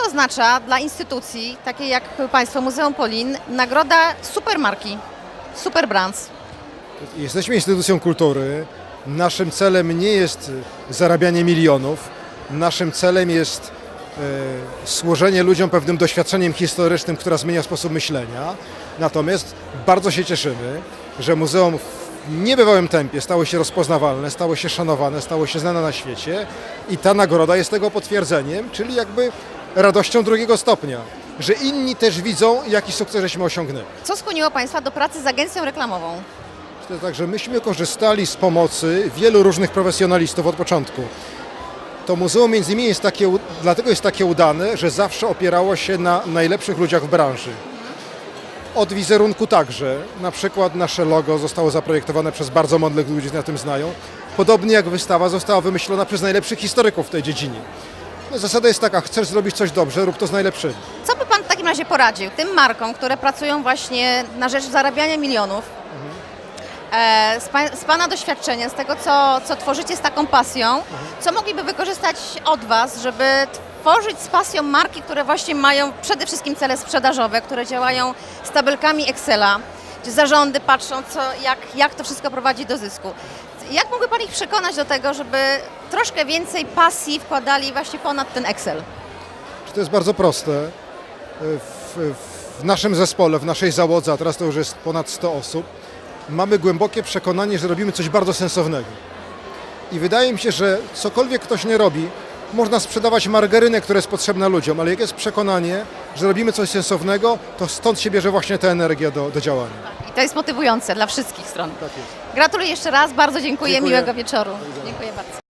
to oznacza dla instytucji, takiej jak Państwo Muzeum Polin, nagroda supermarki, superbrands? Jesteśmy instytucją kultury. Naszym celem nie jest zarabianie milionów. Naszym celem jest e, służenie ludziom pewnym doświadczeniem historycznym, która zmienia sposób myślenia. Natomiast bardzo się cieszymy, że muzeum w niebywałym tempie stało się rozpoznawalne, stało się szanowane, stało się znane na świecie i ta nagroda jest tego potwierdzeniem, czyli jakby radością drugiego stopnia, że inni też widzą, jaki sukces żeśmy osiągnęli. Co skłoniło Państwa do pracy z agencją reklamową? To jest tak, że myśmy korzystali z pomocy wielu różnych profesjonalistów od początku. To muzeum między innymi jest takie, dlatego jest takie udane, że zawsze opierało się na najlepszych ludziach w branży. Od wizerunku także. Na przykład nasze logo zostało zaprojektowane przez bardzo mądrych ludzi, którzy na tym znają. Podobnie jak wystawa została wymyślona przez najlepszych historyków w tej dziedzinie. No, zasada jest taka, chcesz zrobić coś dobrze, rób to z najlepszymi. Co by Pan w takim razie poradził tym markom, które pracują właśnie na rzecz zarabiania milionów? E, z, pa, z Pana doświadczenia, z tego, co, co tworzycie z taką pasją, co mogliby wykorzystać od Was, żeby tworzyć z pasją marki, które właśnie mają przede wszystkim cele sprzedażowe, które działają z tabelkami Excela, gdzie zarządy patrzą, co, jak, jak to wszystko prowadzi do zysku. Jak mógłby Pan ich przekonać do tego, żeby troszkę więcej pasji wkładali właśnie ponad ten Excel? Czy to jest bardzo proste. W, w naszym zespole, w naszej załodze, a teraz to już jest ponad 100 osób, mamy głębokie przekonanie, że robimy coś bardzo sensownego. I wydaje mi się, że cokolwiek ktoś nie robi, można sprzedawać margarynę, która jest potrzebna ludziom, ale jak jest przekonanie, że robimy coś sensownego, to stąd się bierze właśnie ta energia do, do działania. I to jest motywujące dla wszystkich stron. Tak jest. Gratuluję jeszcze raz, bardzo dziękuję, Dziękuję. miłego wieczoru. Dziękuję bardzo.